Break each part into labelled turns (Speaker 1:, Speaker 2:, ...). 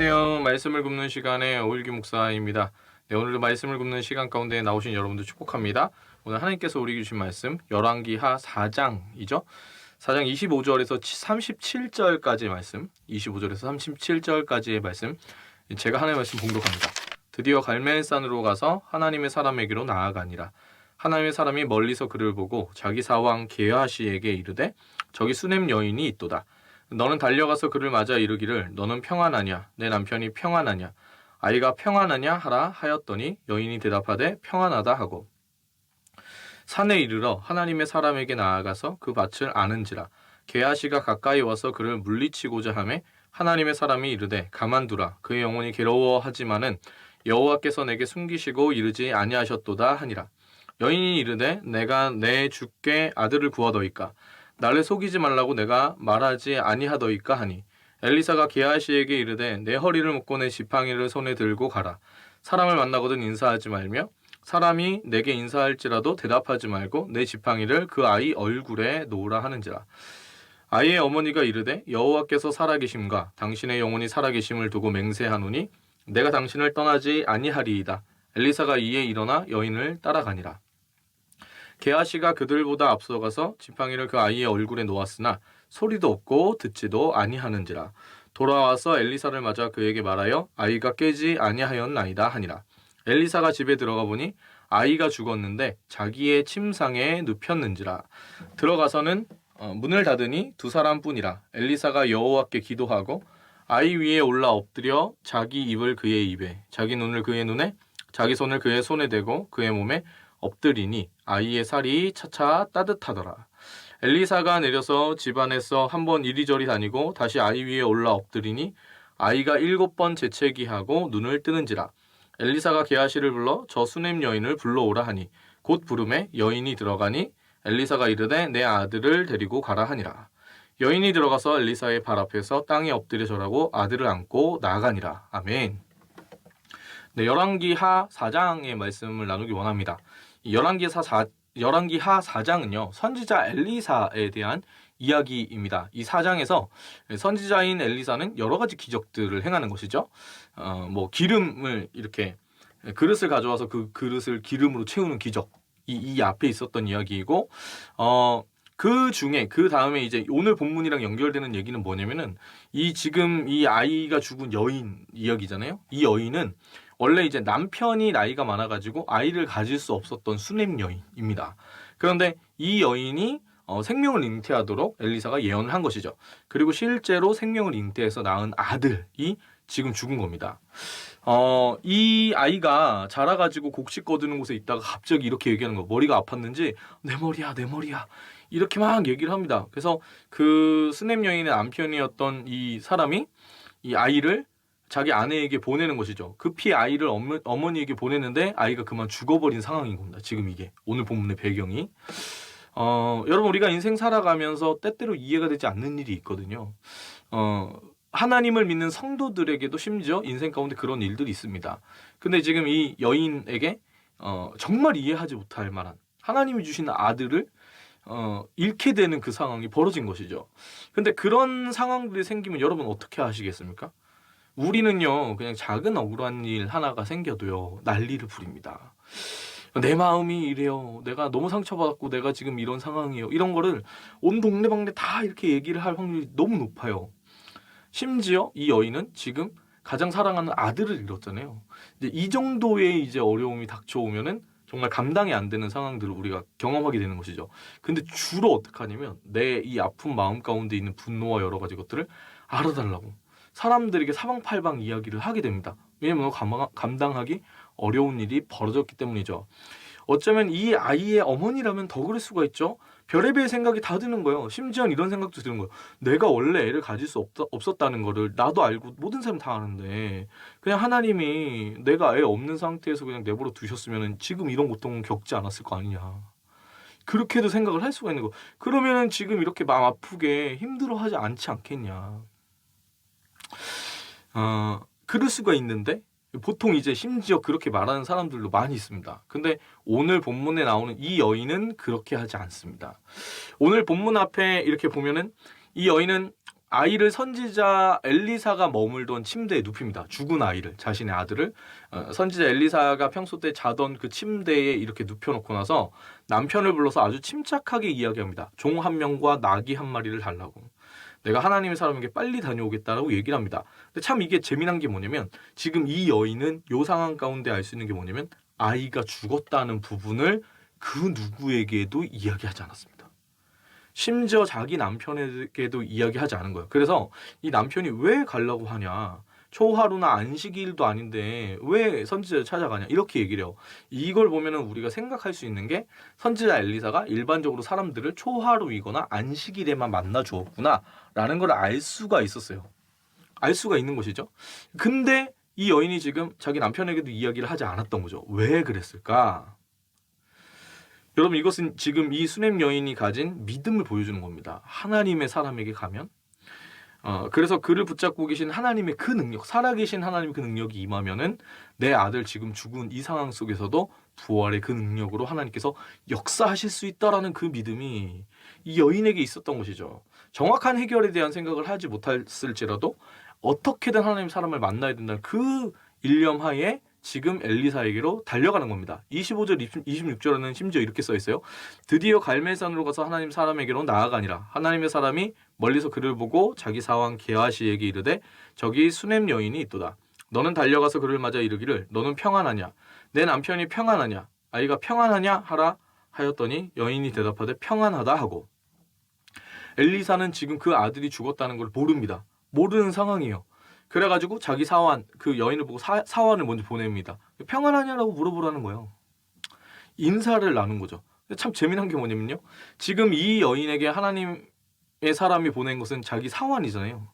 Speaker 1: 안녕하세요. 말씀을 굽는 시간의 오일기 목사입니다. 네, 오늘도 말씀을 굽는 시간 가운데 나오신 여러분들 축복합니다. 오늘 하나님께서 우리에게 주신 말씀 열왕기하 4장이죠. 4장 25절에서 37절까지의 말씀, 25절에서 37절까지의 말씀 제가 하나님의 말씀 봉독합니다. 드디어 갈멜산으로 가서 하나님의 사람에게로 나아가니라. 하나님의 사람이 멀리서 그를 보고 자기 사왕 게하시에게 이르되 저기 수냄 여인이 있도다. 너는 달려가서 그를 맞아 이르기를 너는 평안하냐? 내 남편이 평안하냐? 아이가 평안하냐? 하라 하였더니 여인이 대답하되 평안하다 하고. 산에 이르러 하나님의 사람에게 나아가서 그 밭을 아는지라. 게하시가 가까이 와서 그를 물리치고자 하매 하나님의 사람이 이르되 가만두라. 그의 영혼이 괴로워하지만은 여호와께서 내게 숨기시고 이르지 아니하셨도다 하니라. 여인이 이르되 내가 내 주께 아들을 구하더이까 나를 속이지 말라고 내가 말하지 아니하더이까 하니 엘리사가 게하시에게 이르되 내 허리를 묶고 내 지팡이를 손에 들고 가라. 사람을 만나거든 인사하지 말며 사람이 내게 인사할지라도 대답하지 말고 내 지팡이를 그 아이 얼굴에 놓으라 하는지라. 아이의 어머니가 이르되 여호와께서 살아계심과 당신의 영혼이 살아계심을 두고 맹세하노니 내가 당신을 떠나지 아니하리이다. 엘리사가 이에 일어나 여인을 따라가니라 게하시가 그들보다 앞서가서 지팡이를 그 아이의 얼굴에 놓았으나 소리도 없고 듣지도 아니하는지라 돌아와서 엘리사를 맞아 그에게 말하여 아이가 깨지 아니하였나이다 하니라. 엘리사가 집에 들어가 보니 아이가 죽었는데 자기의 침상에 눕혔는지라. 들어가서는 어, 문을 닫으니 두 사람뿐이라 엘리사가 여호와께 기도하고 아이 위에 올라 엎드려 자기 입을 그의 입에 자기 눈을 그의 눈에 자기 손을 그의 손에 대고 그의 몸에 엎드리니 아이의 살이 차차 따뜻하더라. 엘리사가 내려서 집안에서 한 번 이리저리 다니고 다시 아이 위에 올라 엎드리니 아이가 일곱 번 재채기하고 눈을 뜨는지라. 엘리사가 게하시를 불러 저 수냄 여인을 불러오라 하니 곧 부름에 여인이 들어가니 엘리사가 이르되 내 아들을 데리고 가라 하니라. 여인이 들어가서 엘리사의 발 앞에서 땅에 엎드려 절하고 아들을 안고 나아가니라. 아멘. 네, 열왕기하 4장의 말씀을 나누기 원합니다. 이 열왕기하 4 열왕기하 4장은요. 선지자 엘리사에 대한 이야기입니다. 이 4장에서 선지자인 엘리사는 여러 가지 기적들을 행하는 것이죠. 어, 뭐 기름을 이렇게 그릇을 가져와서 그 그릇을 기름으로 채우는 기적. 이, 이 앞에 있었던 이야기이고 어, 그 중에 그 다음에 이제 오늘 본문이랑 연결되는 얘기는 뭐냐면은 이 지금 이 아이가 죽은 여인 이야기잖아요. 이 여인은 원래 이제 남편이 나이가 많아가지고 아이를 가질 수 없었던 수냄 여인입니다. 그런데 이 여인이 어, 생명을 잉태하도록 엘리사가 예언을 한 것이죠. 그리고 실제로 생명을 잉태해서 낳은 아들이 지금 죽은 겁니다. 어, 이 아이가 자라가지고 곡식 거두는 곳에 있다가 갑자기 이렇게 얘기하는 거. 머리가 아팠는지 내 머리야, 내 머리야. 이렇게 막 얘기를 합니다. 그래서 그 스냅 여인의 남편이었던 이 사람이 이 아이를 자기 아내에게 보내는 것이죠. 급히 아이를 어머, 어머니에게 보내는데 아이가 그만 죽어버린 상황인 겁니다. 지금 이게 오늘 본문의 배경이. 어, 여러분 우리가 인생 살아가면서 때때로 이해가 되지 않는 일이 있거든요. 어, 하나님을 믿는 성도들에게도 심지어 인생 가운데 그런 일들이 있습니다. 근데 지금 이 여인에게 어, 정말 이해하지 못할 만한 하나님이 주신 아들을 어, 잃게 되는 그 상황이 벌어진 것이죠. 근데 그런 상황들이 생기면 여러분 어떻게 하시겠습니까? 우리는요, 그냥 작은 억울한 일 하나가 생겨도요, 난리를 부립니다. 내 마음이 이래요. 내가 너무 상처받았고, 내가 지금 이런 상황이에요. 이런 거를 온 동네방네 다 이렇게 얘기를 할 확률이 너무 높아요. 심지어 이 여인은 지금 가장 사랑하는 아들을 잃었잖아요. 이제 이 정도의 이제 어려움이 닥쳐오면은 정말 감당이 안 되는 상황들을 우리가 경험하게 되는 것이죠. 근데 주로 어떻게 하냐면 내 이 아픈 마음 가운데 있는 분노와 여러 가지 것들을 알아달라고 사람들에게 사방팔방 이야기를 하게 됩니다. 왜냐면 감당하기 어려운 일이 벌어졌기 때문이죠. 어쩌면 이 아이의 어머니라면 더 그럴 수가 있죠. 별의별 생각이 다 드는 거예요. 심지어 이런 생각도 드는 거예요. 내가 원래 애를 가질 수 없, 없었다 는 거를 나도 알고 모든 사람 다 아는데 그냥 하나님이 내가 애 없는 상태에서 그냥 내버려 두셨으면 지금 이런 고통은 겪지 않았을 거 아니냐. 그렇게도 생각을 할 수가 있는 거. 그러면은 지금 이렇게 마음 아프게 힘들어하지 않지 않겠냐. 어, 그럴 수가 있는데 보통 이제 심지어 그렇게 말하는 사람들도 많이 있습니다. 근데 오늘 본문에 나오는 이 여인은 그렇게 하지 않습니다. 오늘 본문 앞에 이렇게 보면은 이 여인은 아이를 선지자 엘리사가 머물던 침대에 눕힙니다. 죽은 아이를 자신의 아들을 어, 선지자 엘리사가 평소 때 자던 그 침대에 이렇게 눕혀놓고 나서 남편을 불러서 아주 침착하게 이야기합니다. 종 한 명과 나귀 한 마리를 달라고. 내가 하나님의 사람에게 빨리 다녀오겠다라고 얘기를 합니다. 근데 참 이게 재미난 게 뭐냐면 지금 이 여인은 요 상황 가운데 알 수 있는 게 뭐냐면 아이가 죽었다는 부분을 그 누구에게도 이야기하지 않았습니다. 심지어 자기 남편에게도 이야기하지 않은 거예요. 그래서 이 남편이 왜 가려고 하냐? 초하루나 안식일도 아닌데 왜 선지자를 찾아가냐? 이렇게 얘기를 해요. 이걸 보면은 우리가 생각할 수 있는 게 선지자 엘리사가 일반적으로 사람들을 초하루이거나 안식일에만 만나 주었구나라는 걸 알 수가 있었어요. 알 수가 있는 것이죠. 근데 이 여인이 지금 자기 남편에게도 이야기를 하지 않았던 거죠. 왜 그랬을까? 여러분 이것은 지금 이 수냄 여인이 가진 믿음을 보여주는 겁니다. 하나님의 사람에게 가면 어, 그래서 그를 붙잡고 계신 하나님의 그 능력, 살아계신 하나님의 그 능력이 임하면은 내 아들 지금 죽은 이 상황 속에서도 부활의 그 능력으로 하나님께서 역사하실 수 있다라는 그 믿음이 이 여인에게 있었던 것이죠. 정확한 해결에 대한 생각을 하지 못했을지라도 어떻게든 하나님 사람을 만나야 된다는 그 일념 하에 지금 엘리사에게로 달려가는 겁니다. 25절, 26절에는 심지어 이렇게 써 있어요. 드디어 갈멜산으로 가서 하나님 사람에게로 나아가니라. 하나님의 사람이 멀리서 그를 보고 자기 사왕 게하시에게 이르되 저기 수냄 여인이 있도다. 너는 달려가서 그를 맞아 이르기를 너는 평안하냐? 내 남편이 평안하냐? 아이가 평안하냐? 하라 하였더니 여인이 대답하되 평안하다 하고 엘리사는 지금 그 아들이 죽었다는 걸 모릅니다. 모르는 상황이에요. 그래가지고 자기 사환 그 여인을 보고 사, 사환을 먼저 보냅니다. 평안하냐라고 물어보라는 거예요. 인사를 나눈 거죠. 참 재미난 게 뭐냐면요. 지금 이 여인에게 하나님의 사람이 보낸 것은 자기 사환이잖아요.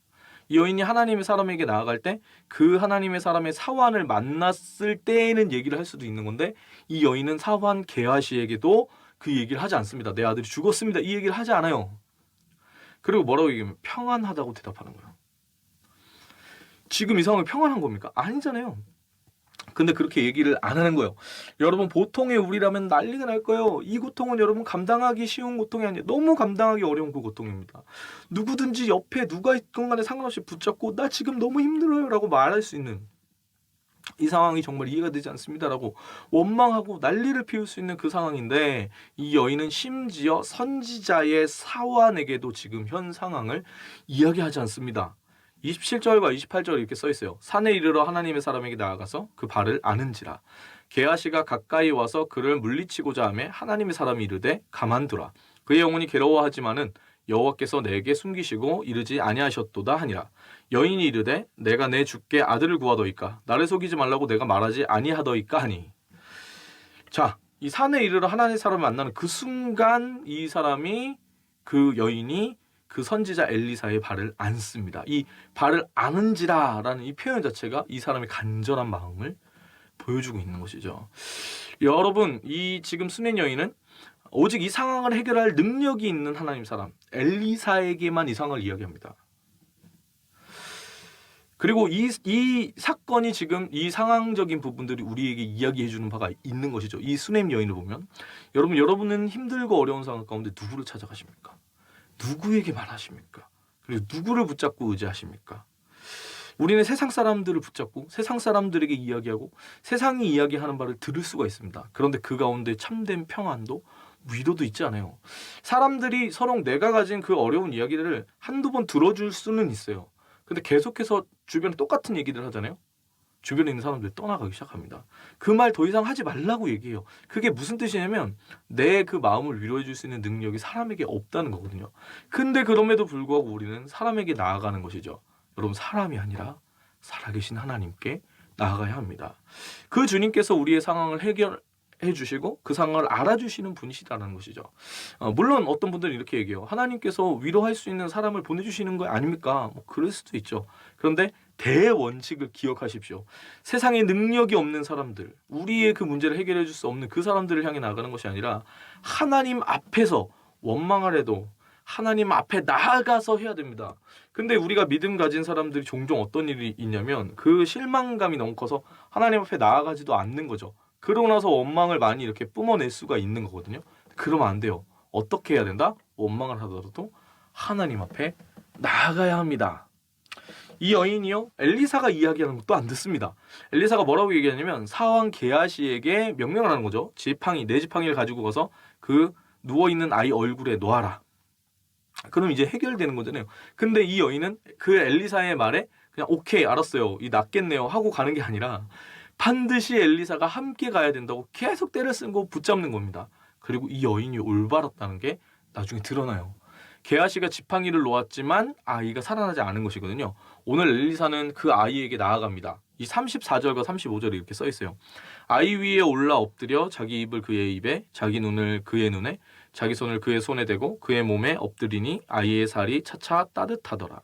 Speaker 1: 이 여인이 하나님의 사람에게 나아갈 때 그 하나님의 사람의 사환을 만났을 때에는 얘기를 할 수도 있는 건데 이 여인은 사환 게하시에게도 그 얘기를 하지 않습니다. 내 아들이 죽었습니다. 이 얘기를 하지 않아요. 그리고 뭐라고 얘기하면 평안하다고 대답하는 거예요. 지금 이 상황이 평안한 겁니까? 아니잖아요. 근데 그렇게 얘기를 안 하는 거예요. 여러분 보통의 우리라면 난리가 날 거예요. 이 고통은 여러분 감당하기 쉬운 고통이 아니에요. 너무 감당하기 어려운 그 고통입니다. 누구든지 옆에 누가 있건 간에 상관없이 붙잡고 나 지금 너무 힘들어요라고 말할 수 있는 이 상황이 정말 이해가 되지 않습니다라고 원망하고 난리를 피울 수 있는 그 상황인데 이 여인은 심지어 선지자의 사환에게도 지금 현 상황을 이야기하지 않습니다. 27절과 28절 이렇게 써 있어요. 산에 이르러 하나님의 사람에게 나아가서 그 발을 아는지라. 게하시가 가까이 와서 그를 물리치고자 하매 하나님의 사람이 이르되 가만두라. 그의 영혼이 괴로워하지만은 여호와께서 내게 숨기시고 이르지 아니하셨도다 하니라. 여인이 이르되 내가 내 주께 아들을 구하더이까 나를 속이지 말라고 내가 말하지 아니하더이까 하니. 자, 이 산에 이르러 하나님의 사람을 만나는 그 순간 이 사람이 그 여인이 그 선지자 엘리사의 발을 안습니다. 이 발을 아는지라라는 이 표현 자체가 이 사람의 간절한 마음을 보여주고 있는 것이죠. 여러분, 이 지금 수낸 여인은 오직 이 상황을 해결할 능력이 있는 하나님 사람 엘리사에게만 이 상황을 이야기합니다. 그리고 이, 이 사건이 지금 이 상황적인 부분들이 우리에게 이야기해 주는 바가 있는 것이죠. 이 수냄 여인을 보면 여러분 여러분은 힘들고 어려운 상황 가운데 누구를 찾아가십니까? 누구에게 말하십니까? 그리고 누구를 붙잡고 의지하십니까? 우리는 세상 사람들을 붙잡고 세상 사람들에게 이야기하고 세상이 이야기하는 바를 들을 수가 있습니다. 그런데 그 가운데 참된 평안도 위로도 있지 않아요. 사람들이 서로 내가 가진 그 어려운 이야기를 한두 번 들어줄 수는 있어요. 근데 계속해서 주변에 똑같은 얘기를 하잖아요. 주변에 있는 사람들이 떠나가기 시작합니다. 그 말 더 이상 하지 말라고 얘기해요. 그게 무슨 뜻이냐면 내 그 마음을 위로해 줄 수 있는 능력이 사람에게 없다는 거거든요. 근데 그럼에도 불구하고 우리는 사람에게 나아가는 것이죠. 여러분 사람이 아니라 살아계신 하나님께 나아가야 합니다. 그 주님께서 우리의 상황을 해결 해 주시고 그 상황을 알아주시는 분이시다는 것이죠. 어, 물론 어떤 분들은 이렇게 얘기해요. 하나님께서 위로할 수 있는 사람을 보내주시는 거 아닙니까? 뭐 그럴 수도 있죠. 그런데 대원칙을 기억하십시오. 세상에 능력이 없는 사람들, 우리의 그 문제를 해결해 줄 수 없는 그 사람들을 향해 나가는 것이 아니라 하나님 앞에서 원망을 해도 하나님 앞에 나아가서 해야 됩니다. 근데 우리가 믿음 가진 사람들이 종종 어떤 일이 있냐면 그 실망감이 너무 커서 하나님 앞에 나아가지도 않는 거죠. 그러고 나서 원망을 많이 이렇게 뿜어낼 수가 있는 거거든요. 그러면 안 돼요. 어떻게 해야 된다? 원망을 하더라도 하나님 앞에 나아가야 합니다. 이 여인이요 엘리사가 이야기하는 것도 안 듣습니다. 엘리사가 뭐라고 얘기하냐면 사왕 게하시에게 명령을 하는 거죠. 지팡이 내 지팡이를 가지고 가서 그 누워 있는 아이 얼굴에 놓아라. 그럼 이제 해결되는 거잖아요. 근데 이 여인은 그 엘리사의 말에 그냥 오케이 알았어요. 이 낫겠네요 하고 가는 게 아니라 반드시 엘리사가 함께 가야 된다고 계속 때를 쓰고 붙잡는 겁니다. 그리고 이 여인이 올바랐다는 게 나중에 드러나요. 게하시가 지팡이를 놓았지만 아이가 살아나지 않은 것이거든요. 오늘 엘리사는 그 아이에게 나아갑니다. 이 34절과 35절에 이렇게 써 있어요. 아이 위에 올라 엎드려 자기 입을 그의 입에 자기 눈을 그의 눈에 자기 손을 그의 손에 대고 그의 몸에 엎드리니 아이의 살이 차차 따뜻하더라.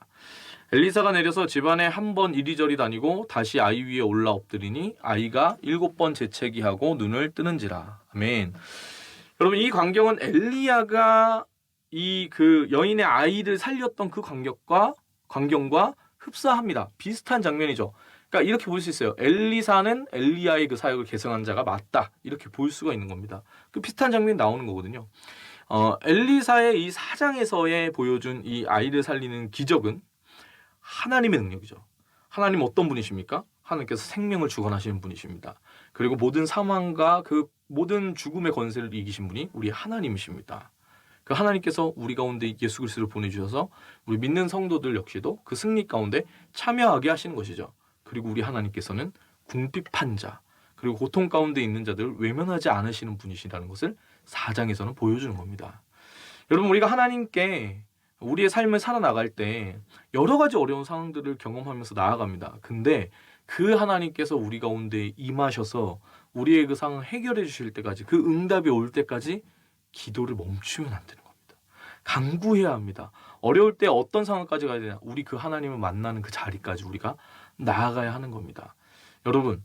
Speaker 1: 엘리사가 내려서 집안에 한 번 이리저리 다니고 다시 아이 위에 올라 엎드리니 아이가 일곱 번 재채기하고 눈을 뜨는지라. 아멘. 여러분 이 광경은 엘리야가 이 그 여인의 아이를 살렸던 그 광경과 광경과 흡사합니다. 비슷한 장면이죠. 그러니까 이렇게 볼 수 있어요. 엘리사는 엘리야의 그 사역을 계승한 자가 맞다. 이렇게 볼 수가 있는 겁니다. 그 비슷한 장면이 나오는 거거든요. 어, 엘리사의 이 사장에서의 보여준 이 아이를 살리는 기적은 하나님의 능력이죠. 하나님 어떤 분이십니까? 하나님께서 생명을 주관하시는 분이십니다. 그리고 모든 사망과 그 모든 죽음의 권세를 이기신 분이 우리 하나님이십니다. 그 하나님께서 우리 가운데 예수 그리스도를 보내주셔서 우리 믿는 성도들 역시도 그 승리 가운데 참여하게 하시는 것이죠. 그리고 우리 하나님께서는 궁핍한 자 그리고 고통 가운데 있는 자들을 외면하지 않으시는 분이시라는 것을 사장에서는 보여주는 겁니다. 여러분 우리가 하나님께 우리의 삶을 살아나갈 때 여러 가지 어려운 상황들을 경험하면서 나아갑니다. 근데 그 하나님께서 우리 가운데 임하셔서 우리의 그 상황을 해결해 주실 때까지 그 응답이 올 때까지 기도를 멈추면 안 되는 겁니다. 강구해야 합니다. 어려울 때 어떤 상황까지 가야 되냐? 우리 그 하나님을 만나는 그 자리까지 우리가 나아가야 하는 겁니다. 여러분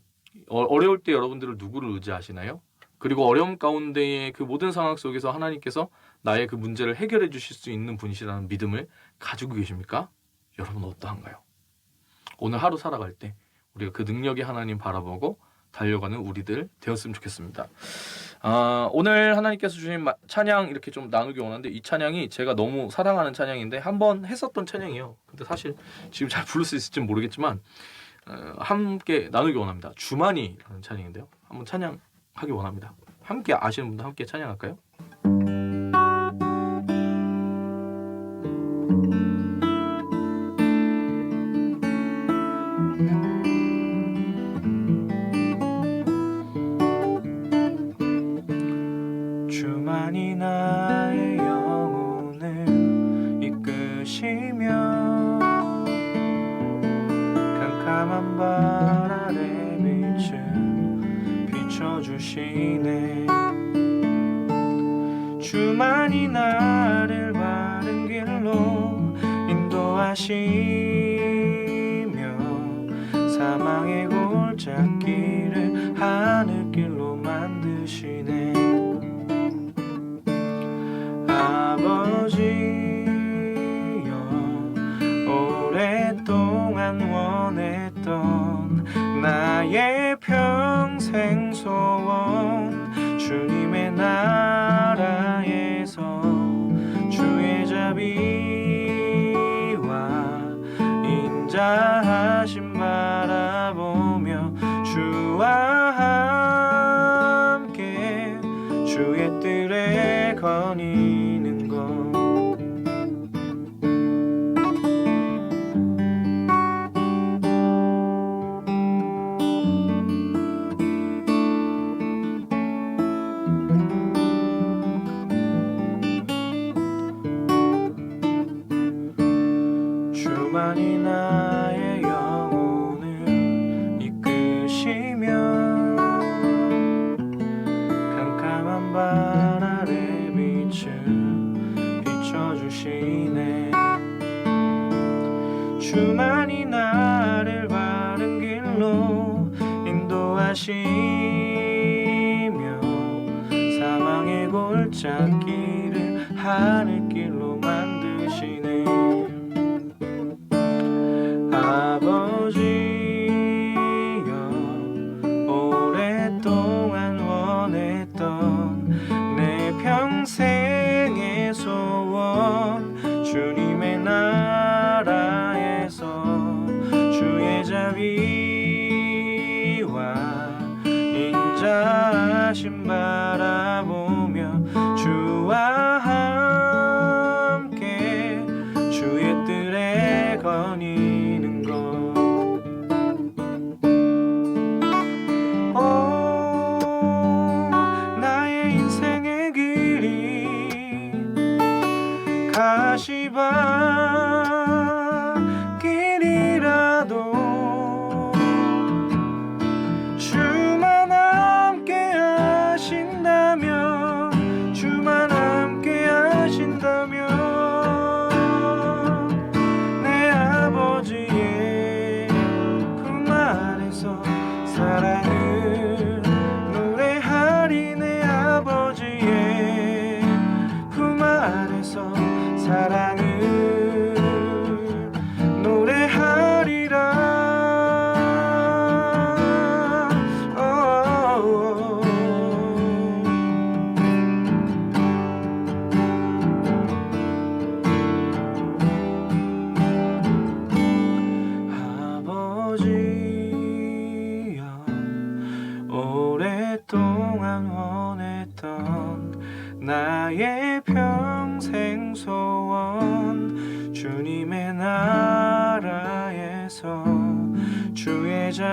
Speaker 1: 어, 어려울 때 여러분들은 누구를 의지하시나요? 그리고 어려움 가운데의 그 모든 상황 속에서 하나님께서 나의 그 문제를 해결해 주실 수 있는 분이시라는 믿음을 가지고 계십니까? 여러분 어떠한가요? 오늘 하루 살아갈 때 우리가 그 능력의 하나님 바라보고 달려가는 우리들 되었으면 좋겠습니다. 아, 오늘 하나님께서 주신 마- 찬양 이렇게 좀 나누기 원하는데 이 찬양이 제가 너무 사랑하는 찬양인데 한 번 했었던 찬양이에요. 근데 사실 지금 잘 부를 수 있을지 모르겠지만 어, 함께 나누기 원합니다. 주만이라는 찬양인데요. 한번 찬양하기 원합니다. 함께 아시는 분들 함께 찬양할까요? 나의 영혼을 이끄시며 캄캄한 발 아래 빛을 비춰주시네. 주만이 나를 바른 길로 인도하시며 사망의 골짜기 평 사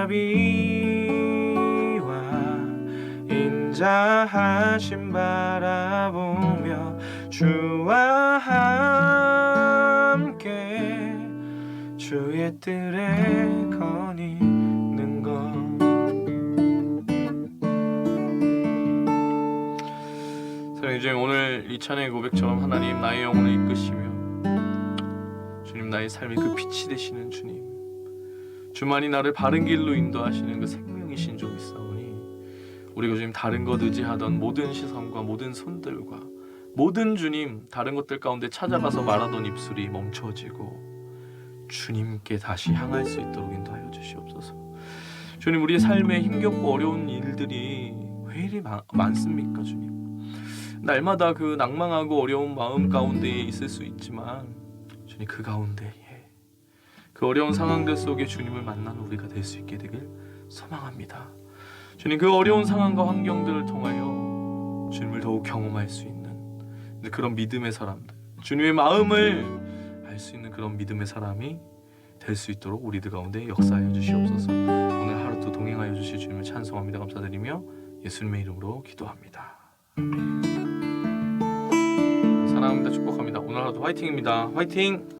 Speaker 1: 자비와 인자하심 바라보며 주와 함께 주의 뜰에 거니는 것. 사랑해 주님 오늘 이 찬양의 고백처럼 하나님 나의 영혼을 이끄시며 주님 나의 삶이 그 빛이 되시는 주님 주만이 나를 바른 길로 인도하시는 그 생명이신 좀 있사오니 우리가 주님 다른 것 의지하던 모든 시선과 모든 손들과 모든 주님 다른 것들 가운데 찾아가서 말하던 입술이 멈춰지고 주님께 다시 향할 수 있도록 인도하여 주시옵소서. 주님 우리의 삶에 힘겹고 어려운 일들이 왜 이리 많, 많습니까 주님? 날마다 그 낭망하고 어려운 마음 가운데 있을 수 있지만 주님 그 가운데에 그 어려운 상황들 속에 주님을 만나는 우리가 될 수 있게 되길 소망합니다. 주님 그 어려운 상황과 환경들을 통하여 주님을 더욱 경험할 수 있는 그런 믿음의 사람들 주님의 마음을 알 수 있는 그런 믿음의 사람이 될 수 있도록 우리들 가운데 역사하여 주시옵소서. 오늘 하루도 동행하여 주실 주님을 찬송합니다. 감사드리며 예수님의 이름으로 기도합니다. 사랑합니다. 축복합니다. 오늘 하루도 화이팅입니다. 화이팅!